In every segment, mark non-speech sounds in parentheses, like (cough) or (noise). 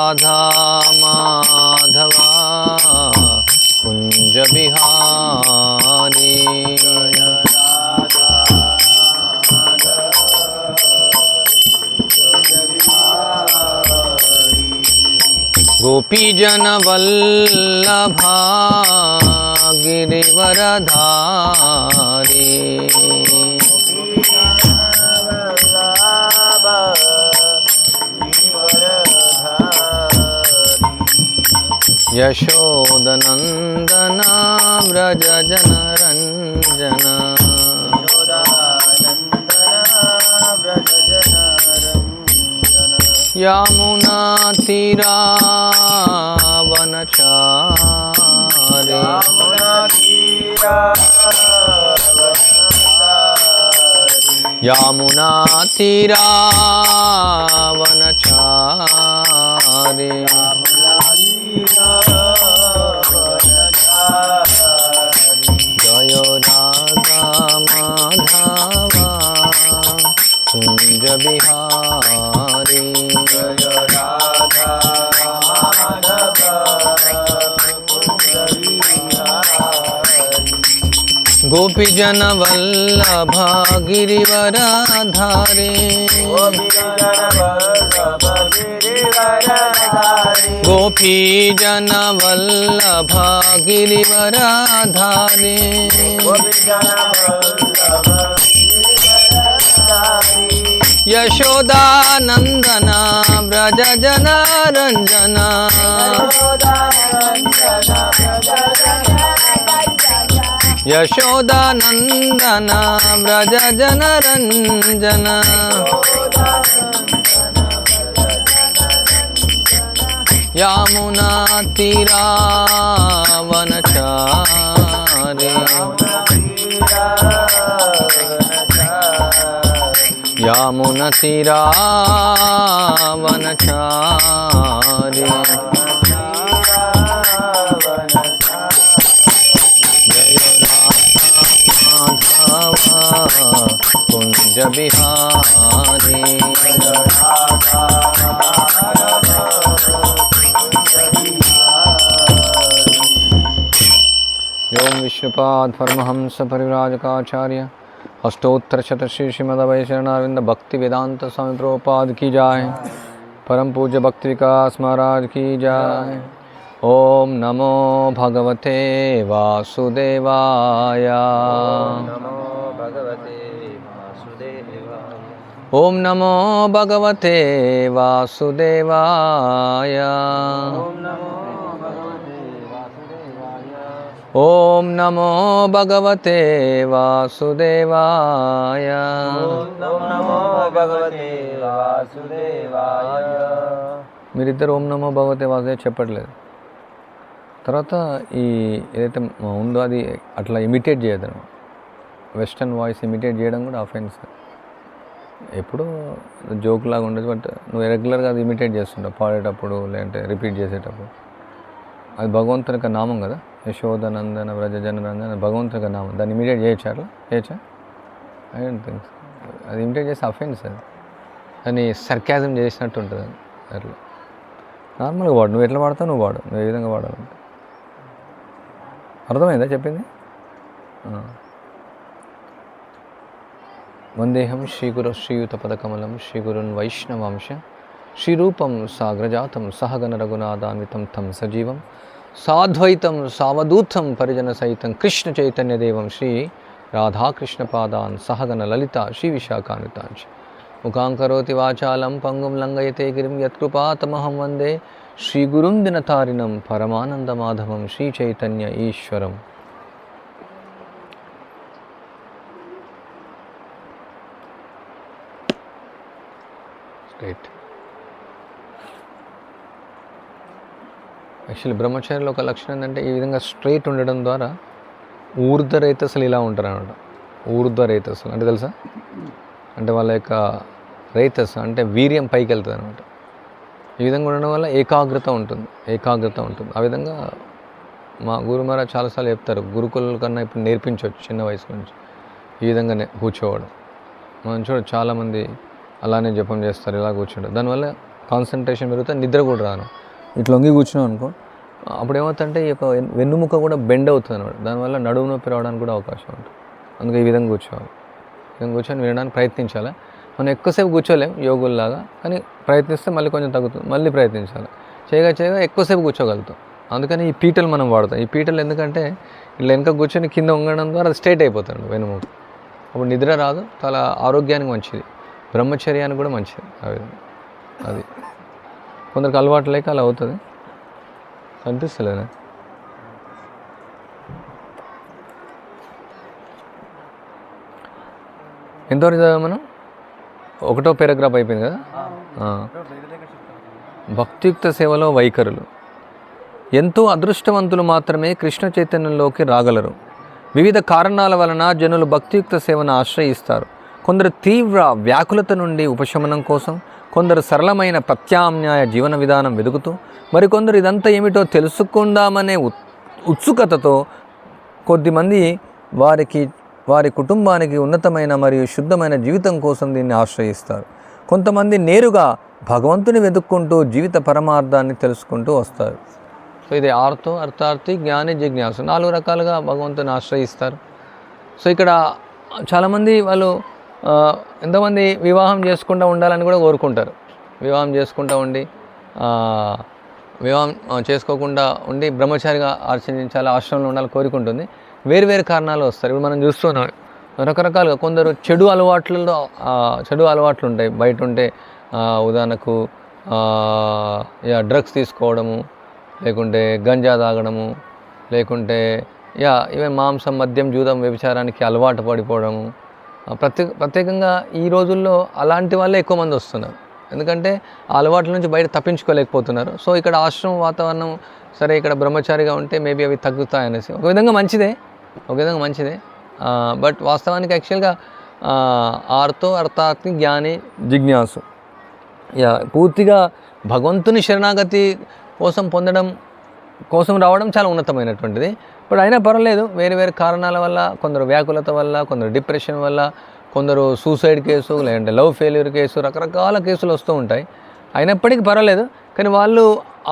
राधा माधवा कुञ्ज बिहारी गोपीजनवल्लभा गिरिवरधारी యశోదనందనా వ్రజ జన రంజన యమునా తీరావనచారే యమునా తీరావనచారే बिहारी। जय राधा माधव गोपी जन वल्लभा गिरिवराधारे। गोपी जन वल्लभा गिरिवराधारे यशोदानन्दना व्रज यशोदानन्दना व्रज जनरञ्जना यामुनातिरावनचारे यामुनतिरावनचारे जय राधा कुञ्ज बिहारी ओम विष्णुपाद परमहंस परिव्राजकाचार्य अष्टोत्तर शतश्री श्रीमदवै शरणारविंद भक्ति वेदांत स्वामी प्रभुपाद की जाए परम पूज्य भक्ति विकास महाराज की जाए ओम नमो भगवते वासुदेवाय। ओम नमो भगवते वासुदेवाय। ओम नमो ఓం నమో భగవతే వాసుదేవాయ. నమో భగవతే మీరిద్దరు ఓం నమో భగవతే వాసుదేవ చెప్పట్లేదు. తర్వాత ఈ ఏదైతే ఉందో అది అట్లా ఇమిటేట్ చేయదు వెస్టర్న్ వాయిస్ ఇమిటేట్ చేయడం కూడా అఫెన్స్ ఎప్పుడో జోక్ లాగా ఉండదు బట్ నువ్వు రెగ్యులర్గా అది ఇమిటేట్ చేస్తుంటావు పాడేటప్పుడు లేదంటే రిపీట్ చేసేటప్పుడు. అది భగవంతుని యొక్క నామం కదా. యశోదనందన వ్రజ జనరంజన భగవంతుని నామం. దాన్ని ఇమీడియట్ చేయొచ్చా అట్లా చేయొచ్చా ఐ డోంట్ థింక్ అది ఇమిటేట్ చేస్తే అఫెన్స్ అది. దాన్ని సర్కాజం చేసినట్టు ఉంటుంది అది. అట్లా. నార్మల్గా వాడు. నువ్వు ఎట్లా వాడతావు? నువ్వు వాడు. నువ్వు ఏ విధంగా వాడాలంటే. అర్థమైందా చెప్పింది? వందేహం శ్రీగురు శ్రీయుత పదకమలం శ్రీగురున్ వైష్ణవాంశ శ్రీరూపం సాగ్రజాతం సహగణ రఘునాథాన్వితం తం సజీవం సాద్వైతం సావధూతం పరిజన సహితం కృష్ణ చైతన్యదేవం శ్రీ రాధాకృష్ణ పాదాన్ సహగన లలిత శ్రీ విశాఖాన్వితాంశ ముఖాంకరోతి వాచాలం పంగుం లంగయతే గిరిం యత్కృపాతమహం వందే శ్రీగురుం దినతారిణం పరమానందమాధవం శ్రీ చైతన్య ఈశ్వరం. స్ట్రైట్ యాక్చువల్లీ బ్రహ్మచారిలో ఒక లక్షణం ఏంటంటే ఈ విధంగా స్ట్రైట్ ఉండడం ద్వారా ఊర్ధ రైతసులు ఇలా ఉంటారు అనమాట ఊర్ధ అంటే తెలుసా? అంటే వాళ్ళ యొక్క రైతస్ అంటే వీర్యం పైకి వెళ్తుంది అనమాట ఈ విధంగా ఉండడం వల్ల ఏకాగ్రత ఉంటుంది. ఏకాగ్రత ఉంటుంది. ఆ విధంగా మా గురు మహారాజ్ చాలాసార్లు చెప్తారు గురుకుల కన్నా ఇప్పుడు నేర్పించవచ్చు చిన్న వయసు నుంచి. ఈ విధంగా కూర్చోవడం. మనం చూడ చాలామంది అలానే జపం చేస్తారు ఇలా కూర్చుంటారు. దానివల్ల కాన్సన్ట్రేషన్ పెరుగుతుంది నిద్ర కూడా రాను. ఇట్లా వంగి కూర్చున్నాం అనుకో. అప్పుడు ఏమవుతుందంటే ఈ యొక్క వెన్నుముక కూడా బెండ్ అవుతుంది అనమాట దానివల్ల నడుము నొప్పి రావడానికి కూడా అవకాశం ఉంటుంది. అందుకే ఈ విధంగా కూర్చోవాలి. ఈ విధంగా కూర్చొని వినడానికి ప్రయత్నించాలి. మనం ఎక్కువసేపు కూర్చోలేం యోగుల్లాగా. కానీ ప్రయత్నిస్తే మళ్ళీ కొంచెం తగ్గుతుంది. మళ్ళీ ప్రయత్నించాలి. చేయగా చేయగా ఎక్కువసేపు కూర్చోగలుగుతాం. అందుకని ఈ పీటలు మనం వాడతాం. ఈ పీటలు ఎందుకంటే ఇలా వెనక కూర్చొని కింద ఉండడం ద్వారా అది స్ట్రైట్ అయిపోతాడు వెనుముక అప్పుడు నిద్ర రాదు. చాలా ఆరోగ్యానికి మంచిది. బ్రహ్మచర్యానికి కూడా మంచిది ఆ విధంగా. అది. కొందరికి అలవాటు లేక అలా అవుతుంది. అనిపిస్తలేదా ఎంతవరకు చదివా మనం? ఒకటో పారాగ్రాఫ్ అయిపోయింది కదా? భక్తియుక్త సేవలో వైఖరులు. ఎంతో అదృష్టవంతులు మాత్రమే కృష్ణ చైతన్యంలోకి రాగలరు. వివిధ కారణాల వలన జనులు భక్తియుక్త సేవను ఆశ్రయిస్తారు. కొందరు తీవ్ర వ్యాకులత నుండి ఉపశమనం కోసం కొందరు సరళమైన ప్రత్యామ్నాయ జీవన విధానం వెతుకుతూ మరికొందరు ఇదంతా ఏమిటో తెలుసుకుందామనే ఉత్- ఉత్సుకతతో కొద్దిమంది వారికి వారి కుటుంబానికి ఉన్నతమైన మరియు శుద్ధమైన జీవితం కోసం దీన్ని ఆశ్రయిస్తారు. కొంతమంది నేరుగా భగవంతుని వెతుక్కుంటూ జీవిత పరమార్థాన్ని తెలుసుకుంటూ వస్తారు. సో ఇది ఆర్తో అర్థార్థి జ్ఞాని జిజ్ఞాసు. నాలుగు రకాలుగా భగవంతుని ఆశ్రయిస్తారు. సో ఇక్కడ చాలామంది వాళ్ళు ఎంతోమంది వివాహం చేసుకుంటూ ఉండాలని కూడా కోరుకుంటారు. వివాహం చేసుకుంటూ ఉండి వివాహం చేసుకోకుండా ఉండి బ్రహ్మచారిగా ఆచరించాలి ఆశ్రమంలో ఉండాలి కోరుకుంటుంది. వేరు వేరు కారణాలు వస్తారు. ఇప్పుడు మనం చూస్తున్నాం రకరకాలుగా కొందరు చెడు అలవాట్లలో చెడు అలవాట్లు ఉంటాయి. బయట ఉంటే ఉదాహరణకు యా డ్రగ్స్ తీసుకోవడము లేకుంటే గంజా తాగడము లేకుంటే యా ఇవే మాంసం మద్యం జూదం వ్యభిచారానికి అలవాటు పడిపోవడము ప్రత్యేక ప్రత్యేకంగా ఈ రోజుల్లో అలాంటి వాళ్ళే ఎక్కువ మంది వస్తున్నారు. ఎందుకంటే ఆ అలవాట్ల నుంచి బయట తప్పించుకోలేకపోతున్నారు. సో ఇక్కడ ఆశ్రమం వాతావరణం సరే ఇక్కడ బ్రహ్మచారిగా ఉంటే మేబీ అవి తగ్గుతాయనేసి. ఒక విధంగా మంచిదే. ఒక విధంగా మంచిదే. బట్ వాస్తవానికి యాక్చువల్గా ఆర్తో అర్థాత్ని జ్ఞాని జిజ్ఞాసు. యా పూర్తిగా భగవంతుని శరణాగతి కోసం పొందడం కోసం రావడం చాలా ఉన్నతమైనటువంటిది. బట్ అయినా పర్వాలేదు. వేరే వేరే కారణాల వల్ల కొందరు వ్యాకులత వల్ల కొందరు డిప్రెషన్ వల్ల కొందరు సూసైడ్ కేసు లేదంటే లవ్ ఫెయిల్యూర్ కేసు రకరకాల కేసులు వస్తూ ఉంటాయి. అయినప్పటికీ పర్వాలేదు. కానీ వాళ్ళు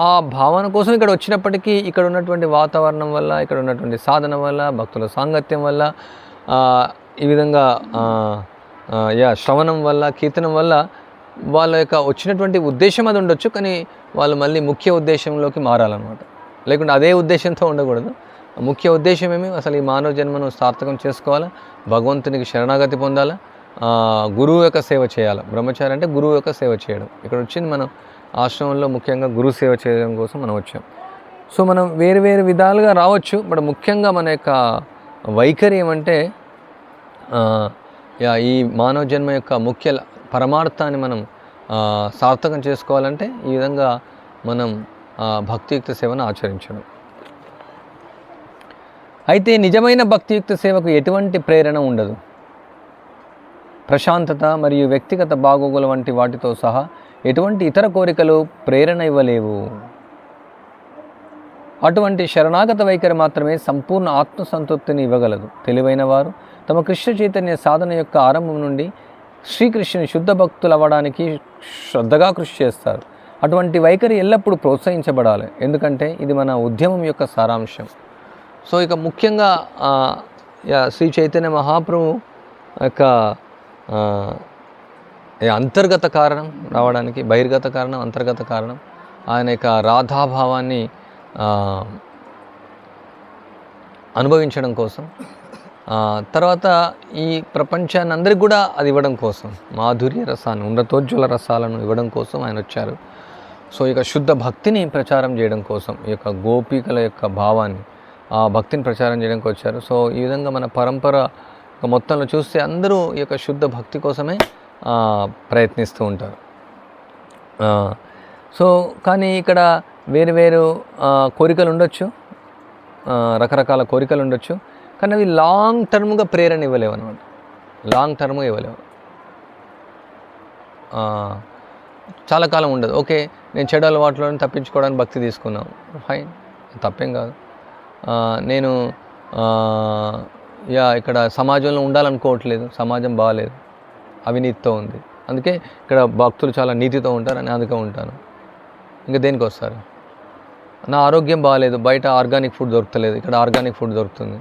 ఆ భావన కోసం ఇక్కడ వచ్చినప్పటికీ ఇక్కడ ఉన్నటువంటి వాతావరణం వల్ల ఇక్కడ ఉన్నటువంటి సాధన వల్ల భక్తుల సాంగత్యం వల్ల ఈ విధంగా యా శ్రవణం వల్ల కీర్తనం వల్ల వాళ్ళ యొక్క వచ్చినటువంటి ఉద్దేశం అది ఉండొచ్చు. కానీ వాళ్ళు మళ్ళీ ముఖ్య ఉద్దేశంలోకి మారాలన్నమాట. లేకుంటే అదే ఉద్దేశంతో ఉండకూడదు. ముఖ్య ఉద్దేశం ఏమి? అసలు ఈ మానవ జన్మను సార్థకం చేసుకోవాలా? భగవంతునికి శరణాగతి పొందాలా? గురువు యొక్క సేవ చేయాలి? బ్రహ్మచారి అంటే గురువు యొక్క సేవ చేయడం. ఇక్కడ వచ్చింది మనం ఆశ్రమంలో ముఖ్యంగా గురు సేవ చేయడం కోసం మనం వచ్చాం. సో మనం వేరు వేరు విధాలుగా రావచ్చు బట్ ముఖ్యంగా మన యొక్క వైఖరి ఏమంటే ఈ మానవ జన్మ యొక్క ముఖ్య పరమార్థాన్ని మనం సార్థకం చేసుకోవాలంటే ఈ విధంగా మనం భక్తియుక్త సేవను ఆచరించడం. అయితే నిజమైన భక్తియుక్త సేవకు ఎటువంటి ప్రేరణ ఉండదు. ప్రశాంతత మరియు వ్యక్తిగత బాగోగుల వంటి వాటితో సహా ఎటువంటి ఇతర కోరికలు ప్రేరణ ఇవ్వలేవు. అటువంటి శరణాగత వైఖరి మాత్రమే సంపూర్ణ ఆత్మసంతృప్తిని ఇవ్వగలదు. తెలివైన వారు తమ కృష్ణ చైతన్య సాధన యొక్క ఆరంభం నుండి శ్రీకృష్ణుని శుద్ధ భక్తులు అవ్వడానికి శ్రద్ధగా కృషి చేస్తారు. అటువంటి వైఖరి ఎల్లప్పుడూ ప్రోత్సహించబడాలి. ఎందుకంటే ఇది మన ఉద్యమం యొక్క సారాంశం. సో ఇక ముఖ్యంగా శ్రీ చైతన్య మహాప్రభు యొక్క అంతర్గత కారణం రావడానికి బహిర్గత కారణం అంతర్గత కారణం ఆయన యొక్క రాధాభావాన్ని అనుభవించడం కోసం తర్వాత ఈ ప్రపంచాన్ని అందరికి కూడా అది ఇవ్వడం కోసం మాధుర్య రసాన్ని ఉన్నతోజ్వల రసాలను ఇవ్వడం కోసం ఆయన వచ్చారు. సో ఇక శుద్ధ భక్తిని ప్రచారం చేయడం కోసం ఈ యొక్క గోపికల యొక్క భావాన్ని ఆ భక్తిని ప్రచారం చేయడానికి వచ్చారు. సో ఈ విధంగా మన పరంపర మొత్తంలో చూస్తే అందరూ ఈ యొక్క శుద్ధ భక్తి కోసమే ప్రయత్నిస్తూ ఉంటారు. సో కానీ ఇక్కడ వేరు వేరు కోరికలు ఉండొచ్చు. రకరకాల కోరికలు ఉండొచ్చు. కానీ అవి లాంగ్ టర్మ్గా ప్రేరణ ఇవ్వలేవు అనమాట లాంగ్ టర్మ్గా ఇవ్వలేవు. చాలా కాలం ఉండదు. ఓకే నేను చెడు అలవాట్లో తప్పించుకోవడానికి భక్తి తీసుకున్నాను. ఫైన్ తప్పేం కాదు. నేను యా ఇక్కడ సమాజంలో ఉండాలనుకోవట్లేదు. సమాజం బాగాలేదు అవినీతితో ఉంది. అందుకే ఇక్కడ భక్తులు చాలా నీతితో ఉంటారు అని అందుకే ఉంటాను. ఇంకా దేనికి వస్తారు నా ఆరోగ్యం బాగాలేదు బయట ఆర్గానిక్ ఫుడ్ దొరకలేదు. ఇక్కడ ఆర్గానిక్ ఫుడ్ దొరుకుతుంది.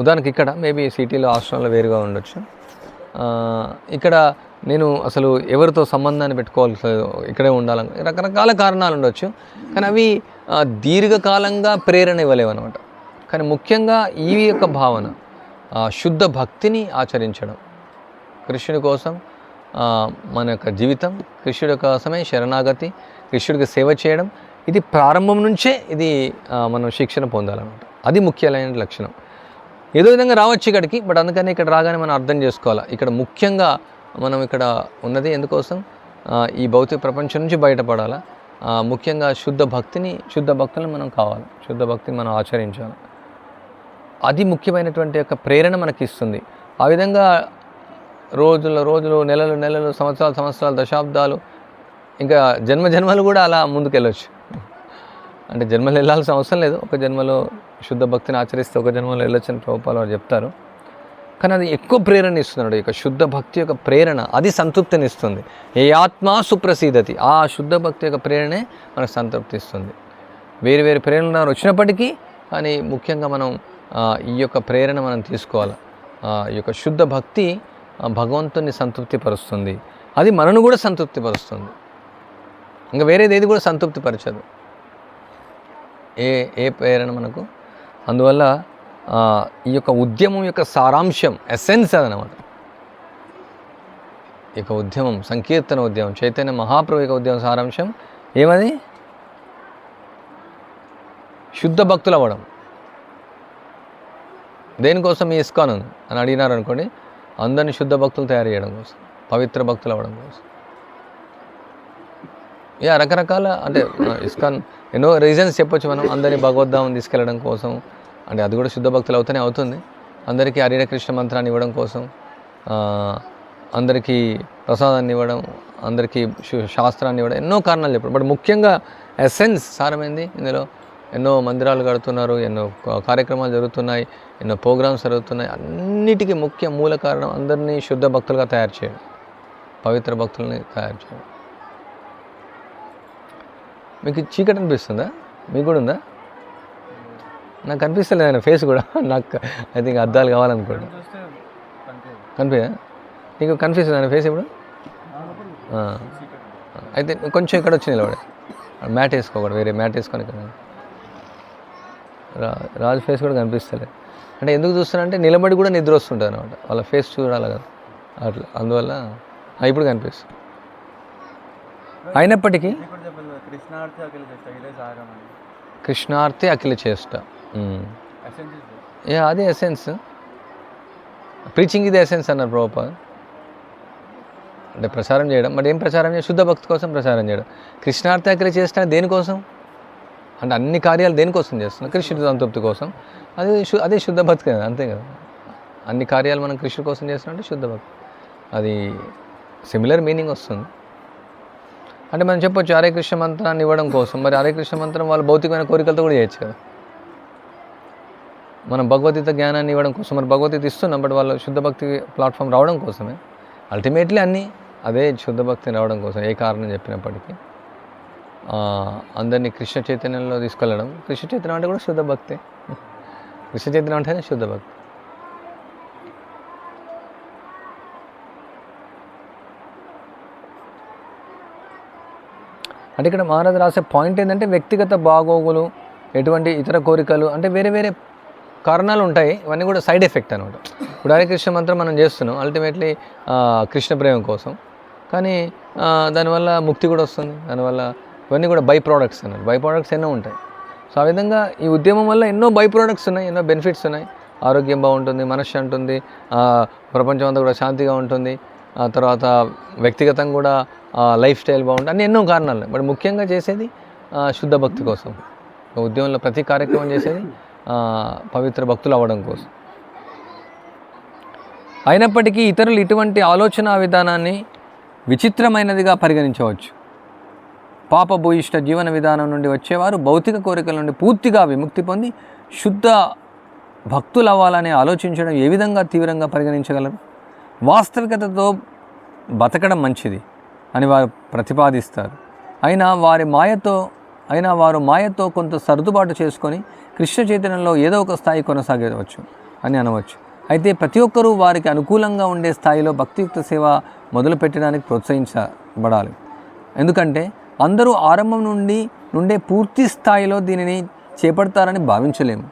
ఉదాహరణకి ఇక్కడ మేబీ సిటీలో హాస్టల్లో వేరుగా ఉండొచ్చు. ఇక్కడ నేను అసలు ఎవరితో సంబంధాన్ని పెట్టుకోవాల్సి ఇక్కడే ఉండాలని రకరకాల కారణాలు ఉండొచ్చు. కానీ అవి దీర్ఘకాలంగా ప్రేరణ ఇవ్వలేవు అనమాట కానీ ముఖ్యంగా ఈ యొక్క భావన శుద్ధ భక్తిని ఆచరించడం. కృష్ణుడి కోసం మన యొక్క జీవితం కృష్ణుడి కోసమే శరణాగతి కృష్ణుడికి సేవ చేయడం ఇది ప్రారంభం నుంచే ఇది మనం శిక్షణ పొందాలన్నమాట. అది ముఖ్యమైన లక్షణం. ఏదో విధంగా రావచ్చు ఇక్కడికి బట్ అందుకని ఇక్కడ రాగానే మనం అర్థం చేసుకోవాలి. ఇక్కడ ముఖ్యంగా మనం ఇక్కడ ఉన్నది ఎందుకోసం? ఈ భౌతిక ప్రపంచం నుంచి బయటపడాలా? ముఖ్యంగా శుద్ధ భక్తిని శుద్ధ భక్తులను మనం కావాలి. శుద్ధ భక్తిని మనం ఆచరించాలి. అది ముఖ్యమైనటువంటి యొక్క ప్రేరణ మనకి ఇస్తుంది ఆ విధంగా రోజుల రోజులు నెలలు నెలలు సంవత్సరాలు సంవత్సరాలు దశాబ్దాలు ఇంకా జన్మ జన్మలు కూడా అలా ముందుకెళ్ళొచ్చు. అంటే జన్మలు వెళ్ళాల్సిన అవసరం లేదు. ఒక జన్మలో శుద్ధ భక్తిని ఆచరిస్తే ఒక జన్మలో వెళ్ళొచ్చని ప్రభుపాలు వారు చెప్తారు. కానీ అది ఎక్కువ ప్రేరణ ఇస్తున్నాడు యొక్క శుద్ధ భక్తి యొక్క ప్రేరణ అది సంతృప్తిని ఇస్తుంది ఏ ఆత్మ సుప్రసీదతి ఆ శుద్ధ భక్తి యొక్క ప్రేరణే మనకు సంతృప్తి ఇస్తుంది వేరు వేరు ప్రేరణ వచ్చినప్పటికీ కానీ ముఖ్యంగా మనం ఈ యొక్క ప్రేరణ మనం తీసుకోవాలి. ఈ యొక్క శుద్ధ భక్తి భగవంతుని సంతృప్తిపరుస్తుంది. అది మనను కూడా సంతృప్తిపరుస్తుంది. ఇంకా వేరేది ఏది కూడా సంతృప్తిపరచదు. ఏ ఏ ప్రేరణ మనకు? అందువల్ల ఈ యొక్క ఉద్యమం యొక్క సారాంశం ఎసెన్స్ అదనమాట. ఈ యొక్క ఉద్యమం సంకీర్తన ఉద్యమం చైతన్య మహాప్రభు యొక్క ఉద్యమం సారాంశం ఏమది? శుద్ధ భక్తులు అవ్వడం. దేనికోసం ఈ ఇస్కాన్ అని అడిగినారు అనుకోండి అందరిని శుద్ధ భక్తులు తయారు చేయడం కోసం పవిత్ర భక్తులు అవ్వడం కోసం. యా రకరకాల అంటే ఇస్కాన్ ఎన్నో రీజన్స్ చెప్పొచ్చు మనం అందరినీ భగవద్ధామం తీసుకెళ్ళడం కోసం అంటే అది కూడా శుద్ధ భక్తులు అవుతూనే అవుతుంది. అందరికీ హరిహర కృష్ణ మంత్రాన్ని ఇవ్వడం కోసం అందరికీ ప్రసాదాన్ని ఇవ్వడం అందరికీ శాస్త్రాన్ని ఇవ్వడం ఎన్నో కారణాలు చెప్పడం బట్ ముఖ్యంగా ఎసెన్స్ సారమైంది ఇందులో. ఎన్నో మందిరాలు కడుతున్నారు ఎన్నో కార్యక్రమాలు జరుగుతున్నాయి ఎన్నో ప్రోగ్రామ్స్ జరుగుతున్నాయి. అన్నిటికీ ముఖ్య మూల కారణం అందరినీ శుద్ధ భక్తులుగా తయారు చేయడం పవిత్ర భక్తుల్ని తయారు చేయడం. మీకు చీకటి అనిపిస్తుందా? మీకు కూడా ఉందా? నాకు కనిపిస్తలేదు ఆయన ఫేస్ కూడా. నాకు ఐ థింక్ అద్దాలు కావాలనుకోండి. కనిపించా నీకు కనిపిస్తుంది ఆయన ఫేస్ ఇప్పుడు. అయితే కొంచెం ఇక్కడ వచ్చి నిలబడే. మ్యాట్ వేసుకోకూడదు వేరే మ్యాట్ వేసుకొని ఇక్కడ రా రాజు ఫేస్ కూడా కనిపిస్తలేదు. అంటే ఎందుకు చూస్తున్నా అంటే నిలబడి కూడా నిద్ర వస్తుంటుంది అనమాట వాళ్ళ ఫేస్ చూడాలి కదా. అట్లా అందువల్ల ఇప్పుడు కనిపిస్తుంది. అయినప్పటికీ కృష్ణార్థి అఖిల చేస్తా అఖిల చేష్ట ఏ అదే ఎసెన్స్ ప్రీచింగ్ ఇది ఎసెన్స్ అన్నారు ప్రభుపాద. అంటే ప్రచారం చేయడం. మరి ఏం ప్రచారం చేయడం శుద్ధ భక్తి కోసం ప్రచారం చేయడం. కృష్ణార్థ అఖిల చేసిన దేనికోసం? అంటే అన్ని కార్యాలు దేనికోసం చేస్తున్నాం కృష్ణుడి సంతృప్తి కోసం. అది అదే శుద్ధ భక్తి కదా అంతే కదా. అన్ని కార్యాలు మనం కృష్ణుడి కోసం చేస్తున్నాం అంటే శుద్ధ భక్తి. అది సిమిలర్ మీనింగ్ వస్తుంది. అంటే మనం చెప్పొచ్చు హరే కృష్ణ మంత్రాన్ని ఇవ్వడం కోసం. మరి హరే కృష్ణ మంత్రం వాళ్ళ భౌతికమైన కోరికలతో కూడా చేయొచ్చు కదా. మనం భగవద్గీత జ్ఞానాన్ని ఇవ్వడం కోసం మరి భగవద్గీత ఇస్తున్నాం బట్ వాళ్ళు శుద్ధ భక్తి ప్లాట్ఫామ్ రావడం కోసమే. అల్టిమేట్లీ అన్నీ అదే శుద్ధ భక్తి రావడం కోసం ఏ కారణం చెప్పినప్పటికీ. అందరినీ కృష్ణ చైతన్యంలో తీసుకెళ్ళడం. కృష్ణ చైతన్యం అంటే కూడా శుద్ధ భక్తి. కృష్ణ చైతన్యం అంటేనే శుద్ధ భక్తి. అంటే ఇక్కడ మహారాజు రాసే పాయింట్ ఏంటంటే వ్యక్తిగత బాగోగులు ఎటువంటి ఇతర కోరికలు అంటే వేరే వేరే కారణాలు ఉంటాయి ఇవన్నీ కూడా సైడ్ ఎఫెక్ట్ అనమాట. ఇప్పుడు హరే కృష్ణ మంత్రం మనం చేస్తున్నాం అల్టిమేట్లీ కృష్ణ ప్రేమ కోసం. కానీ దానివల్ల ముక్తి కూడా వస్తుంది దానివల్ల ఇవన్నీ కూడా బై ప్రోడక్ట్స్ అన్నారు బై ప్రోడక్ట్స్ ఎన్నో ఉంటాయి. సో ఆ విధంగా ఈ ఉద్యమం వల్ల ఎన్నో బై ప్రోడక్ట్స్ ఉన్నాయి ఎన్నో బెనిఫిట్స్ ఉన్నాయి. ఆరోగ్యం బాగుంటుంది మనశ్శాంతి ఉంటుంది ప్రపంచం అంతా కూడా శాంతిగా ఉంటుంది ఆ తర్వాత వ్యక్తిగతంగా కూడా లైఫ్ స్టైల్ బాగుంటుంది. అన్ని ఎన్నో కారణాలు ఉన్నాయి. బట్ ముఖ్యంగా చేసేది శుద్ధ భక్తి కోసం. ఉద్యమంలో ప్రతి కార్యక్రమం చేసేది పవిత్ర భక్తులు అవ్వడం కోసం. అయినప్పటికీ ఇతరులు ఇటువంటి ఆలోచన విధానాన్ని విచిత్రమైనదిగా పరిగణించవచ్చు. పాపభూయిష్ట జీవన విధానం నుండి వచ్చేవారు భౌతిక కోరికల నుండి పూర్తిగా విముక్తి పొంది శుద్ధ భక్తులు అవ్వాలని ఆలోచించడం ఏ విధంగా తీవ్రంగా పరిగణించగలరు? వాస్తవికతతో బతకడం మంచిది అని వారు ప్రతిపాదిస్తారు. అయినా వారి మాయతో అయినా వారు మాయతో కొంత సర్దుబాటు చేసుకొని కృష్ణ చైతన్యంలో ఏదో ఒక స్థాయి కొనసాగవచ్చు అని అనవచ్చు. అయితే ప్రతి ఒక్కరూ వారికి అనుకూలంగా ఉండే స్థాయిలో భక్తియుక్త సేవ మొదలు పెట్టడానికి ప్రోత్సహించబడాలి. ఎందుకంటే అందరూ ఆరంభం నుండి నుండే పూర్తి స్థాయిలో దీనిని చేపడతారని భావించలేము.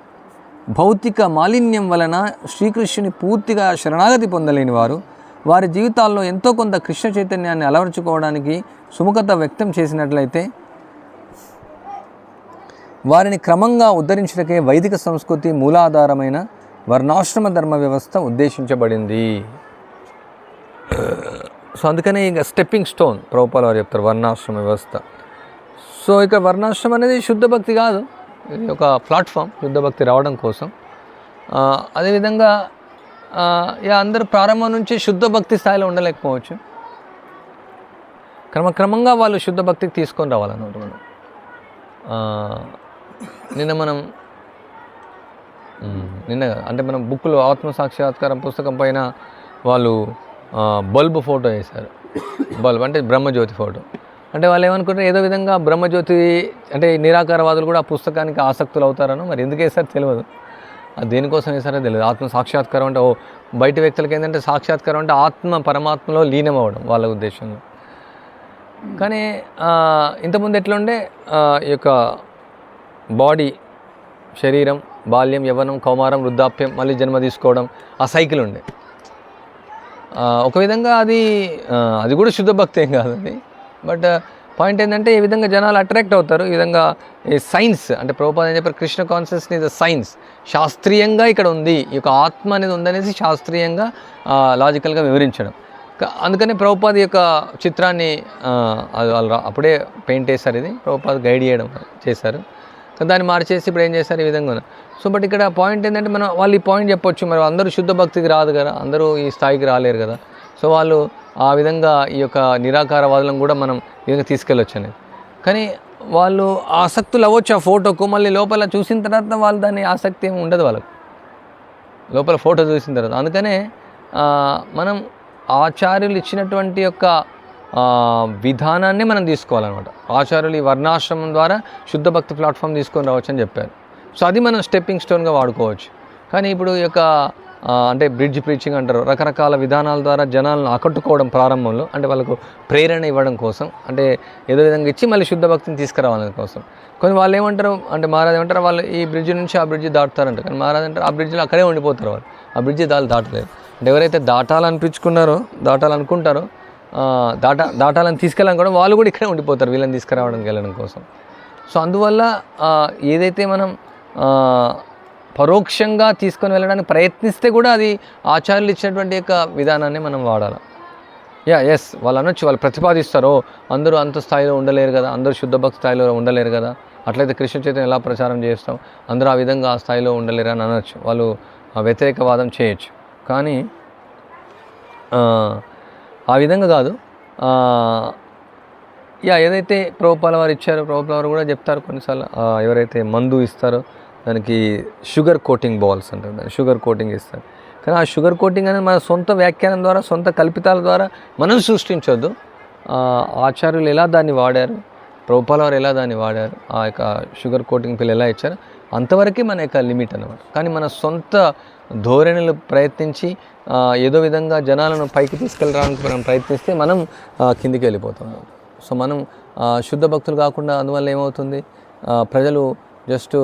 భౌతిక మాలిన్యం వలన శ్రీకృష్ణుని పూర్తిగా శరణాగతి పొందలేని వారు వారి జీవితాల్లో ఎంతో కొంత కృష్ణ చైతన్యాన్ని అలవర్చుకోవడానికి సుముఖత వ్యక్తం చేసినట్లయితే వారిని క్రమంగా ఉద్ధరించడకే వైదిక సంస్కృతి మూలాధారమైన వర్ణాశ్రమ ధర్మ వ్యవస్థ ఉద్దేశించబడింది. సో అందుకనే ఇక స్టెప్పింగ్ స్టోన్ ప్రభుపాల వారు చెప్తారు వర్ణాశ్రమ వ్యవస్థ. సో ఇక వర్ణాశ్రమం అనేది శుద్ధ భక్తి కాదు. ఇది ఒక ప్లాట్ఫామ్ శుద్ధ భక్తి రావడం కోసం. అదేవిధంగా ఇక అందరూ ప్రారంభం నుంచి శుద్ధ భక్తి స్థాయిలో ఉండలేకపోవచ్చు. క్రమక్రమంగా వాళ్ళు శుద్ధ భక్తికి తీసుకొని రావాలన్నమాట మనం. నిన్న మనం నిన్న. అంటే మనం బుక్లో ఆత్మ సాక్షాత్కారం పుస్తకం పైన వాళ్ళు బల్బ్ ఫోటో వేశారు. బల్బ్ అంటే బ్రహ్మజ్యోతి ఫోటో. అంటే వాళ్ళు ఏమనుకుంటారు ఏదో విధంగా బ్రహ్మజ్యోతి అంటే నిరాకారవాదులు కూడా ఆ పుస్తకానికి ఆసక్తులు అవుతారనో మరి ఎందుకు వేసారో తెలియదు. అది దేనికోసం వేసారో తెలియదు. ఆత్మ సాక్షాత్కారం అంటే ఓ బయట వ్యక్తులకి ఏంటంటే సాక్షాత్కారం అంటే ఆత్మ పరమాత్మలో లీనం అవ్వడం వాళ్ళ ఉద్దేశంలో. కానీ ఇంతకుముందు ఎట్లుండే ఈ యొక్క బాడీ శరీరం బాల్యం యవ్వనం కౌమారం వృద్ధాప్యం మళ్ళీ జన్మ తీసుకోవడం ఆ సైకిల్ ఉండే. ఒక విధంగా అది అది కూడా శుద్ధ భక్తి ఏం కాదు అది. బట్ పాయింట్ ఏంటంటే ఈ విధంగా జనాలు అట్రాక్ట్ అవుతారు. ఈ విధంగా ఈ సైన్స్ అంటే ప్రభుపాద అని చెప్పారు? Krishna consciousness is science. శాస్త్రీయంగా ఇక్కడ ఉంది. ఈ యొక్క ఆత్మ అనేది ఉందనేసి శాస్త్రీయంగా లాజికల్గా వివరించడం. అందుకనే ప్రభుపాద యొక్క చిత్రాన్ని అది వాళ్ళు అప్పుడే పెయింట్ వేశారు ఇది. ప్రభుపాద గైడ్ చేయడం చేశారు. దాన్ని మార్చేసి ఇప్పుడు ఏం చేస్తారు ఈ విధంగా సో బట్ ఇక్కడ పాయింట్ ఏంటంటే మనం వాళ్ళు ఈ పాయింట్ చెప్పొచ్చు. మరి అందరూ శుద్ధ భక్తికి రాదు కదా. అందరూ ఈ స్థాయికి రాలేరు కదా. సో వాళ్ళు ఆ విధంగా ఈ యొక్క నిరాకారవాదులను కూడా మనం ఈ విధంగా తీసుకెళ్ళొచ్చు అనేది. కానీ వాళ్ళు ఆసక్తులు అవ్వచ్చు ఆ ఫోటోకు. మళ్ళీ లోపల చూసిన తర్వాత వాళ్ళు దాన్ని ఆసక్తి ఏమి ఉండదు వాళ్ళకు. లోపల ఫోటో చూసిన తర్వాత. అందుకనే మనం ఆచార్యులు ఇచ్చినటువంటి యొక్క విధానాన్ని మనం తీసుకోవాలన్నమాట. ఆచార్యులు ఈ వర్ణాశ్రమం ద్వారా శుద్ధ భక్తి ప్లాట్ఫామ్ తీసుకొని రావచ్చు అని చెప్పారు. సో అది మనం స్టెప్పింగ్ స్టోన్గా వాడుకోవచ్చు. కానీ ఇప్పుడు ఈ యొక్క అంటే బ్రిడ్జ్ ప్రీచింగ్ అంటారు రకరకాల విధానాల ద్వారా జనాలను ఆకట్టుకోవడం ప్రారంభంలో అంటే వాళ్ళకు ప్రేరణ ఇవ్వడం కోసం అంటే ఏదో విధంగా ఇచ్చి మళ్ళీ శుద్ధ భక్తిని తీసుకురావాలని కోసం. కొన్ని వాళ్ళు ఏమంటారు అంటే మహారాజ్ ఏమంటారు వాళ్ళు ఈ బ్రిడ్జ్ నుంచి ఆ బ్రిడ్జ్ దాటుతారంట. కానీ మహారాజ్ అంటారు ఆ బ్రిడ్జ్లో అక్కడే ఉండిపోతారు వాళ్ళు. ఆ బ్రిడ్జ్ దాళ్ళు దాటలేరు అంటే ఎవరైతే దాటాలనిపించుకున్నారో దాటాలనుకుంటారో దాట దాటాలని తీసుకెళ్ళాలని కూడా వాళ్ళు కూడా ఇక్కడే ఉండిపోతారు వీళ్ళని తీసుకురావడానికి వెళ్ళడం కోసం. సో అందువల్ల ఏదైతే మనం పరోక్షంగా తీసుకొని వెళ్ళడానికి ప్రయత్నిస్తే కూడా అది ఆచార్యులు ఇచ్చినటువంటి యొక్క విధానాన్ని మనం వాడాలి. యా ఎస్ వాళ్ళు అనొచ్చు వాళ్ళు ప్రతిపాదిస్తారో అందరూ అంత స్థాయిలో ఉండలేరు కదా అందరూ శుద్ధ భక్తి స్థాయిలో ఉండలేరు కదా అట్లయితే కృష్ణ చైతన్యం ఎలా ప్రచారం చేస్తాం అందరూ ఆ విధంగా ఆ స్థాయిలో ఉండలేరు అని అనొచ్చు. వాళ్ళు వ్యతిరేకవాదం చేయొచ్చు. కానీ ఆ, విధంగా కాదు. యా ఏదైతే ప్రభుపాల వారు ఇచ్చారో ప్రభుపాల వారు కూడా చెప్తారు కొన్నిసార్లు. ఎవరైతే మందు ఇస్తారో దానికి షుగర్ కోటింగ్ బాల్స్ అంటారు. దాన్ని షుగర్ కోటింగ్ ఇస్తారు. కానీ ఆ షుగర్ కోటింగ్ అనేది మన సొంత వ్యాఖ్యానం ద్వారా సొంత కల్పితాల ద్వారా మనం సృష్టించొద్దు. ఆచార్యులు ఎలా దాన్ని వాడారు? ప్రభుపాల వారు ఎలా దాన్ని వాడారు? ఆ యొక్క షుగర్ కోటింగ్ పిల్లలు ఎలా ఇచ్చారు? అంతవరకే మన యొక్క లిమిట్ అనమాట కానీ మన సొంత ధోరణులు ప్రయత్నించి ఏదో విధంగా జనాలను పైకి తీసుకెళ్ళడానికి మనం ప్రయత్నిస్తే మనం కిందికి వెళ్ళిపోతాం. సో మనం శుద్ధ భక్తులు కాకుండా అందువల్ల ఏమవుతుంది? ప్రజలు జస్ట్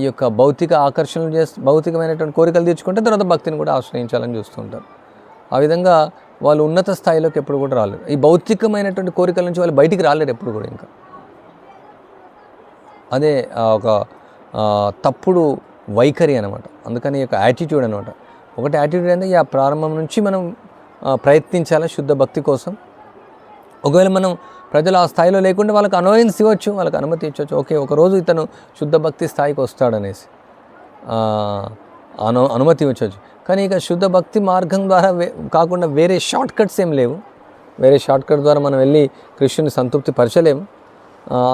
ఈ యొక్క భౌతిక ఆకర్షణలు చేస్తూ భౌతికమైనటువంటి కోరికలు తీర్చుకుంటే తర్వాత భక్తిని కూడా ఆశ్రయించాలని చూస్తుంటారు ఆ విధంగా వాళ్ళు ఉన్నత స్థాయిలోకి ఎప్పుడు కూడా రాలేరు. ఈ భౌతికమైనటువంటి కోరికల నుంచి వాళ్ళు బయటికి రాలేరు ఎప్పుడు కూడా ఇంకా. అదే ఒక తప్పుడు వైఖరి అనమాట అందుకని ఈ యొక్క యాటిట్యూడ్ అనమాట ఒకటి యాటిట్యూడ్ అంటే ఆ ప్రారంభం నుంచి మనం ప్రయత్నించాలి శుద్ధ భక్తి కోసం? ఒకవేళ మనం ప్రజలు ఆ స్థాయిలో లేకుండా వాళ్ళకి అనోయన్స్ ఇవ్వచ్చు వాళ్ళకి అనుమతి ఇచ్చవచ్చు ఓకే ఒకరోజు ఇతను శుద్ధ భక్తి స్థాయికి వస్తాడనేసి అను అనుమతి ఇవ్వచ్చు. కానీ ఇక శుద్ధ భక్తి మార్గం ద్వారా వే కాకుండా వేరే షార్ట్ కట్స్ ఏం లేవు. వేరే షార్ట్ కట్ ద్వారా మనం వెళ్ళి కృష్ణుని సంతృప్తి పరచలేము.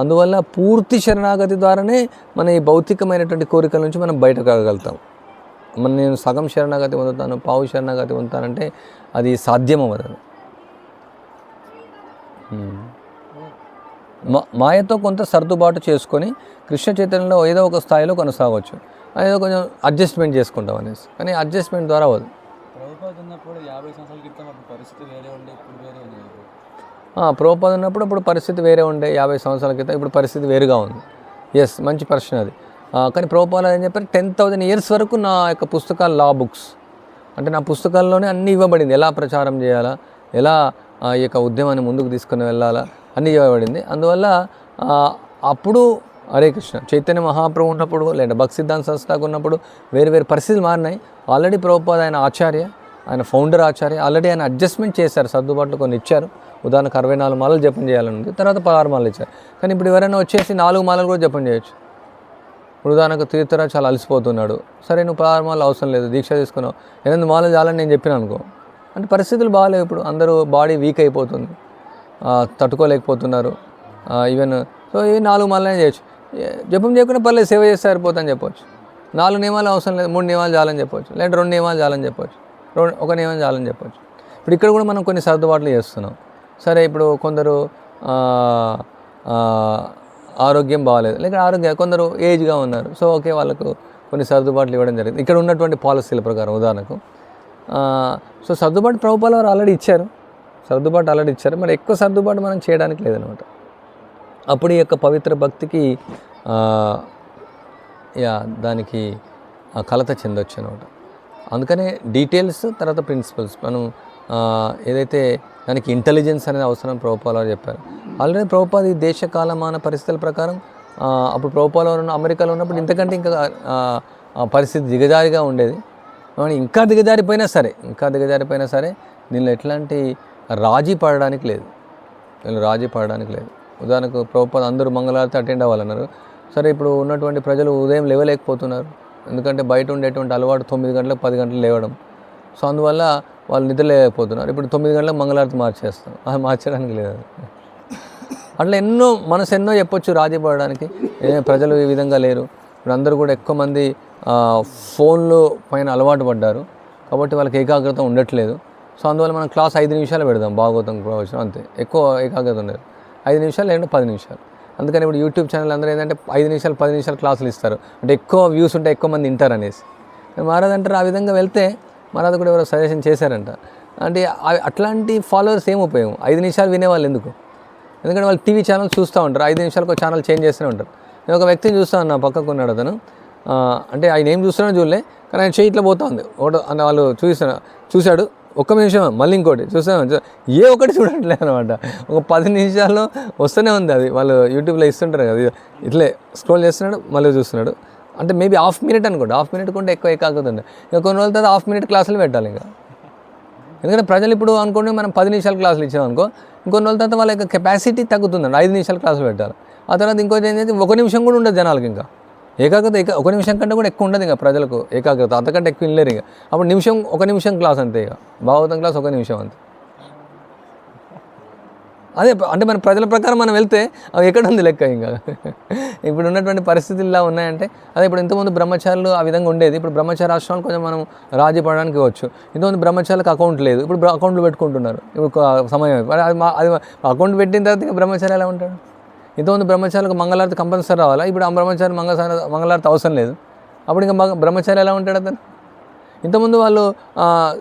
అందువల్ల పూర్తి శరణాగతి ద్వారానే మన ఈ భౌతికమైనటువంటి కోరికల నుంచి మనం బయటకాగలుగుతాం. మన నేను సగం శరణాగతి పొందుతాను పావు శరణాగతి పొందుతానంటే అది సాధ్యం అవ్వదు మా మాయతో కొంత సర్దుబాటు చేసుకొని కృష్ణ చైతన్యంలో ఏదో ఒక స్థాయిలో కొనసాగవచ్చు ఏదో కొంచెం అడ్జస్ట్మెంట్ చేసుకుంటాం అనేసి. కానీ అడ్జస్ట్మెంట్ ద్వారా అవ్వదు. ప్రభుత్వం ఉన్నప్పుడు యాభై సంవత్సరాల క్రితం పరిస్థితి వేరే ఉండే ఇప్పుడు వేరే ఉంది ప్రభుపాద ఉన్నప్పుడు అప్పుడు పరిస్థితి వేరే ఉండే యాభై సంవత్సరాల క్రితం ఇప్పుడు పరిస్థితి వేరుగా ఉంది. ఎస్ మంచి ప్రశ్న అది. కానీ ప్రోపాల ఏం చెప్పారు టెన్ థౌజండ్ ఇయర్స్ వరకు నా యొక్క పుస్తకాలు లా బుక్స్ అంటే నా పుస్తకాల్లోనే అన్నీ ఇవ్వబడింది. ఎలా ప్రచారం చేయాలా? ఎలా ఈ యొక్క ఉద్యమాన్ని ముందుకు తీసుకుని వెళ్ళాలా? అన్నీ ఇవ్వబడింది. అందువల్ల అప్పుడు హరే కృష్ణ చైతన్య మహాప్రభు ఉన్నప్పుడు లేదా భక్తి సిద్ధాంత సంస్థకు ఉన్నప్పుడు వేరు వేరు పరిస్థితులు మారినాయి. ఆల్రెడీ ప్రభుపాద ఆయన ఆచార్య. ఆయన ఫౌండర్ ఆచార్య ఆల్రెడీ ఆయన అడ్జస్ట్మెంట్ చేశారు సర్దుబాట్లు కొన్ని ఇచ్చారు. ఉదాహరణకు అరవై నాలుగు మాలలు జపం చేయాలని ఉంది తర్వాత పదహారు మాలలు ఇచ్చారు. కానీ ఇప్పుడు ఎవరైనా వచ్చేసి నాలుగు మాలలు కూడా జపం చేయొచ్చు. ఇప్పుడు ఉదాహరణకు తీర్థరాజ్ చాలా అలసిపోతున్నాడు. సరే నువ్వు పదహారు మాలలు అవసరం లేదు దీక్ష తీసుకున్నావు ఎనిమిది మాలలు చాలని నేను చెప్పిన అనుకో. అంటే పరిస్థితులు బాగాలేవు ఇప్పుడు అందరూ బాడీ వీక్ అయిపోతుంది. తట్టుకోలేకపోతున్నారు. ఈవెన్ సో ఈ నాలుగు మాలనే చేయొచ్చు. జపం చేయకుండా పర్లేదు సేవ చేస్తే సరిపోతుందని చెప్పవచ్చు నాలుగు నియమాలు అవసరం లేదు మూడు నియమాలు చాలని చెప్పవచ్చు లేదంటే రెండు నియమాలు చాలని చెప్పవచ్చు ఒక నియమం చాలని చెప్పొచ్చు. ఇప్పుడు ఇక్కడ కూడా మనం కొన్ని సర్దుబాట్లు చేస్తున్నాం. సరే ఇప్పుడు కొందరు ఆరోగ్యం బాగాలేదు. లేక ఆరోగ్య కొందరు ఏజ్గా ఉన్నారు. సో ఓకే వాళ్ళకు కొన్ని సర్దుబాట్లు ఇవ్వడం జరిగింది. ఇక్కడ ఉన్నటువంటి పాలసీల ప్రకారం ఉదాహరణకు. సో సర్దుబాటు ప్రభుపాలు వారు ఆల్రెడీ ఇచ్చారు. సర్దుబాటు ఆల్రెడీ ఇచ్చారు. మరి ఎక్కువ సర్దుబాటు మనం చేయడానికి లేదనమాట. అప్పుడు ఈ యొక్క పవిత్ర భక్తికి యా దానికి కలత చెందొచ్చు అనమాట. అందుకనే డీటెయిల్స్ తర్వాత ప్రిన్సిపల్స్. మనం ఏదైతే దానికి ఇంటెలిజెన్స్ అనేది అవసరం ప్రభుపాల చెప్పారు. ఆల్రెడీ ప్రభుపాద ఈ దేశ కాలమాన పరిస్థితుల ప్రకారం అప్పుడు ప్రభుపాల ఉన్న అమెరికాలో ఉన్నప్పుడు ఇంతకంటే ఇంకా పరిస్థితి దిగజారిగా ఉండేది. ఇంకా దిగజారిపోయినా సరే ఇంకా దిగజారిపోయినా సరే దీనిలో ఎట్లాంటి రాజీ పడడానికి లేదు. వీళ్ళు రాజీ పడడానికి లేదు. ఉదాహరణకు ప్రభుపాద అందరూ మంగళారతి అటెండ్ అవ్వాలన్నారు. సరే ఇప్పుడు ఉన్నటువంటి ప్రజలు ఉదయం లేవలేకపోతున్నారు. ఎందుకంటే బయట ఉండేటువంటి అలవాటు తొమ్మిది గంటలకు పది గంటలు లేవడం. సో అందువల్ల వాళ్ళు నిద్రలేకపోతున్నారు ఇప్పుడు తొమ్మిది గంటలకు మంగళారతి మార్చేస్తాం. అది మార్చడానికి లేదు. అట్లా ఎన్నో మనసు ఎన్నో చెప్పొచ్చు రాజీ పడడానికి ఏ ప్రజలు ఈ విధంగా లేరు. ఇప్పుడు అందరూ కూడా ఎక్కువ మంది ఫోన్లు పైన అలవాటు పడ్డారు. కాబట్టి వాళ్ళకి ఏకాగ్రత ఉండట్లేదు. సో అందువల్ల మనం క్లాస్ ఐదు నిమిషాలు పెడదాం. భాగవతం ప్రవచనం అంతే. ఎక్కువ ఏకాగ్రత ఉండదు. ఐదు నిమిషాలు లేదంటే పది నిమిషాలు. అందుకని ఇప్పుడు యూట్యూబ్ ఛానల్ అందరూ ఏంటంటే ఐదు నిమిషాలు పది నిమిషాలు క్లాసులు ఇస్తారు. అంటే ఎక్కువ వ్యూస్ ఉంటే ఎక్కువ మంది వింటారు అనేసి. మహారాజ్ అంటారు ఆ విధంగా వెళ్తే మహారాజ్ కూడా ఎవరో సజెషన్ చేశారంట. అంటే అట్లాంటి ఫాలోవర్స్ ఏం ఉపయోగం? ఐదు నిమిషాలు వినేవాళ్ళు ఎందుకు? ఎందుకంటే వాళ్ళు టీవీ ఛానల్ చూస్తూ ఉంటారు. ఐదు నిమిషాలకు ఒక ఛానల్ చేంజ్ చేస్తూనే ఉంటారు. నేను ఒక వ్యక్తిని చూస్తా నా పక్కకు ఉన్నాడు అతను. అంటే ఆయన ఏం చూస్తున్నాడో చూడలే కానీ ఆయన చేయి ఇట్లా పోతా ఉంది. ఒకటి వాళ్ళు చూస్తున్నా చూశాడు. ఒక్క నిమిషం మళ్ళీ ఇంకోటి. చూస్తాను ఏ ఒకటి చూడట్లే అనమాట. ఒక పది నిమిషాల్లో వస్తూనే ఉంది అది. వాళ్ళు యూట్యూబ్లో ఇస్తుంటారు కదా ఇట్లే స్క్రోల్ చేస్తున్నాడు మళ్ళీ చూస్తున్నాడు. అంటే మేబీ హాఫ్ మినిట్ అనుకోండి. హాఫ్ మినిట్ కొంటే ఎక్కువ ఏకాగ్రత ఉంది ఇంకా కొన్ని రోజుల తర్వాత హాఫ్ మినిట్ క్లాసులు పెట్టాలి ఇంకా. ఎందుకంటే ప్రజలు ఇప్పుడు అనుకోండి మనం పది నిమిషాల క్లాసులు ఇచ్చామనుకో ఇంకొన్ని రోజుల తర్వాత వాళ్ళ యొక్క కెపాసిటీ తగ్గుతుందండి. ఐదు నిమిషాల క్లాసులు పెట్టాలి. ఆ తర్వాత ఇంకోటి ఏంటంటే ఒక నిమిషం కూడా ఉండదు జనాలకి ఇంకా. ఏకాగ్రత ఏక ఒక నిమిషం కంటే కూడా ఎక్కువ ఉండదు ఇక ప్రజలకు ఏకాగ్రత. అంతకంటే ఎక్కువ వినలేరు ఇక. అప్పుడు నిమిషం ఒక నిమిషం క్లాస్ అంతే ఇక. భాగవతం క్లాస్ ఒక నిమిషం అంతే. అదే అంటే మన ప్రజల ప్రకారం మనం వెళ్తే అవి ఎక్కడ ఉంది లెక్క ఇంకా? (laughs) ఇప్పుడు ఉన్నటువంటి పరిస్థితులు ఇలా ఉన్నాయంటే అదే ఇప్పుడు ఇంతకుముందు బ్రహ్మచారులు ఆ విధంగా ఉండేది. ఇప్పుడు బ్రహ్మచారి ఆశ్రమాలు కొంచెం మనం రాజీ పడడానికి ఇవ్వచ్చు ఇంతకుముందు బ్రహ్మచారులకు అకౌంట్ లేదు. ఇప్పుడు అకౌంట్లు పెట్టుకుంటున్నారు. ఇప్పుడు సమయం అది మా- అది అకౌంట్ పెట్టిన తర్వాత ఇంకా బ్రహ్మచారి ఎలా ఉంటాడు? ఇంతకుముందు బ్రహ్మచారులకు మంగళారతి కంపల్సరీ రావాలా? ఇప్పుడు ఆ బ్రహ్మచారి మంగళ మంగళారతి అవసరం లేదు. అప్పుడు ఇంకా బ్రహ్మచారి ఎలా ఉంటాడు అతను? ఇంతకుముందు వాళ్ళు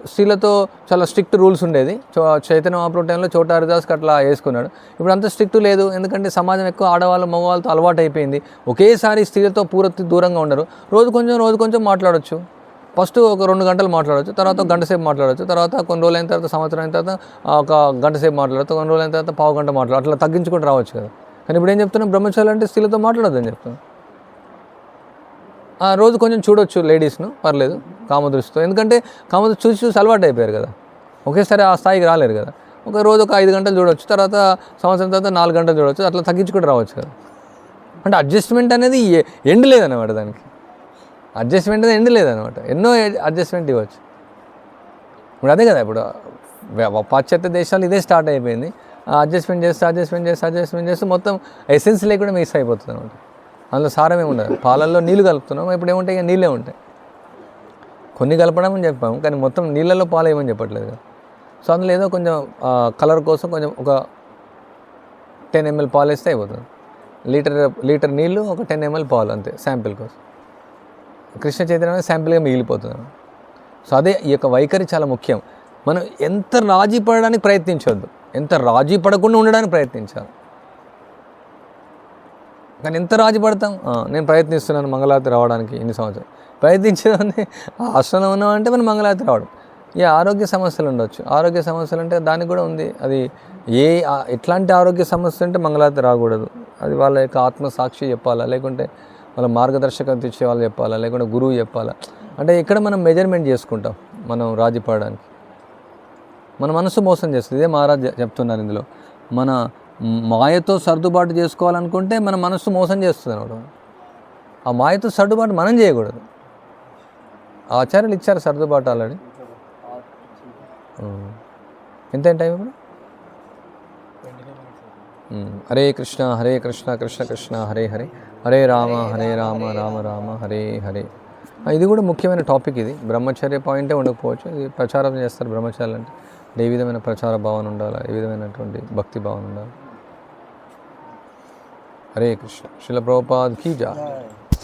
స్త్రీలతో చాలా స్ట్రిక్ట్ రూల్స్ ఉండేది. చో చైతన్య మహాప్రభు టైంలో చోట హరిదాస్కి అట్లా వేసుకున్నాడు. ఇప్పుడు అంత స్ట్రిక్ట్ లేదు. ఎందుకంటే సమాజం ఎక్కువ ఆడవాళ్ళు మగవాళ్ళతో అలవాటు అయిపోయింది. ఒకేసారి స్త్రీలతో పూర్తి దూరంగా ఉండరు. రోజు కొంచెం రోజు కొంచెం మాట్లాడొచ్చు. ఫస్ట్ ఒక రెండు గంటలు మాట్లాడవచ్చు తర్వాత గంట సేపు మాట్లాడవచ్చు తర్వాత కొన్ని రోజులైన తర్వాత సంవత్సరం అయిన తర్వాత ఒక గంట సేపు మాట్లాడచ్చు. కొన్ని రోజులైన తర్వాత పావు గంట మాట్లాడు అట్లా తగ్గించుకుంటూ రావచ్చు కదా. కానీ ఇప్పుడు ఏం చెప్తున్నాం? బ్రహ్మచారులు అంటే స్త్రీలతో మాట్లాడొద్దని చెప్తున్నాం. ఆ, రోజు కొంచెం చూడొచ్చు లేడీస్ను పర్లేదు కామదృష్టితో. ఎందుకంటే కామదృష్టి చూసి చూసి అలవాటు అయిపోయారు కదా. ఒకేసారి ఆ స్థాయికి రాలేరు కదా. ఒక రోజు ఒక ఐదు గంటలు చూడొచ్చు తర్వాత సంవత్సరం తర్వాత నాలుగు గంటలు చూడొచ్చు అట్లా తగ్గించుకుంటూ రావచ్చు కదా. అంటే అడ్జస్ట్మెంట్ అనేది ఎండ్ లేదన్నమాట దానికి. అడ్జస్ట్మెంట్ అనేది ఎండ్ లేదనమాట ఎన్నో అడ్జస్ట్మెంట్ ఇవ్వచ్చు. ఇప్పుడు అదే కదా ఇప్పుడు పాశ్చాత్య దేశాలు ఇదే స్టార్ట్ అయిపోయింది. అడ్జస్ట్మెంట్ చేస్తే అడ్జస్ట్మెంట్ చేస్తే అడ్జస్ట్మెంట్ చేస్తే మొత్తం ఎసెన్స్ లేకుండా మిస్ అయిపోతుంది అనమాట అందులో సారం ఉండదు. పాలల్లో నీళ్ళు కలుపుతున్నాం. ఇప్పుడు ఏముంటాయి? ఇక నీళ్ళే ఉంటాయి. కొన్ని కలపడం అని చెప్పాము కానీ మొత్తం నీళ్ళల్లో పాలు ఏమని చెప్పట్లేదు. సో అందులో ఏదో కొంచెం కలర్ కోసం కొంచెం ఒక టెన్ ఎంఎల్ పాలు వేస్తే అయిపోతుంది. లీటర్ లీటర్ నీళ్ళు ఒక టెన్ ఎంఎల్ పాలు అంతే శాంపిల్ కోసం. కృష్ణ చైతన్య శాంపిల్గా మిగిలిపోతుంది. సో అదే ఈ యొక్క వైఖరి చాలా ముఖ్యం. మనం ఎంత రాజీ పడడానికి ప్రయత్నించవద్దు ఎంత రాజీ పడకుండా ఉండడానికి ప్రయత్నించాలి కానీ ఎంత రాజీ పడతాం? నేను ప్రయత్నిస్తున్నాను మంగళాతి రావడానికి ఇన్ని సంవత్సరాలు. ప్రయత్నించేదాన్ని ఆశ్రమం ఉన్నామంటే మనం మంగళాతి రావడం. ఈ ఆరోగ్య సమస్యలు ఉండొచ్చు. ఆరోగ్య సమస్యలు అంటే దానికి కూడా ఉంది. అది ఏ ఎట్లాంటి ఆరోగ్య సమస్య అంటే మంగళారతి రాకూడదు. అది వాళ్ళ యొక్క ఆత్మసాక్షి చెప్పాలా? లేకుంటే వాళ్ళ మార్గదర్శకం ఇచ్చే వాళ్ళు చెప్పాలా? లేకుంటే గురువు చెప్పాలా? అంటే ఇక్కడ మనం మెజర్మెంట్ చేసుకుంటాం. మనం రాజీ పడడానికి. మన మనసు మోసం చేస్తుంది. ఇదే మహారాజ్ చెప్తున్నారు ఇందులో. మన మాయతో సర్దుబాటు చేసుకోవాలనుకుంటే మన మనసు మోసం చేస్తుంది అనమాట. ఆ మాయతో సర్దుబాటు మనం చేయకూడదు. ఆచార్యులు ఇచ్చారు సర్దుబాటు ఆల్రెడీ ఎంత టైం ఇప్పుడు? హరే కృష్ణ హరే కృష్ణ కృష్ణ కృష్ణ హరే హరే. హరే రామ హరే రామ రామ రామ హరే హరే. ఇది కూడా ముఖ్యమైన టాపిక్ ఇది. బ్రహ్మచర్య పాయింటే ఉండకపోవచ్చు. ఇది ప్రచారం చేస్తారు బ్రహ్మచారులు అంటే అంటే ఏ విధమైన ప్రచార భావన ఉండాలి? ఏ విధమైనటువంటి భక్తి భావన ఉండాలి? హరే కృష్ణ. శిల ప్రభుపాద్ కీ జా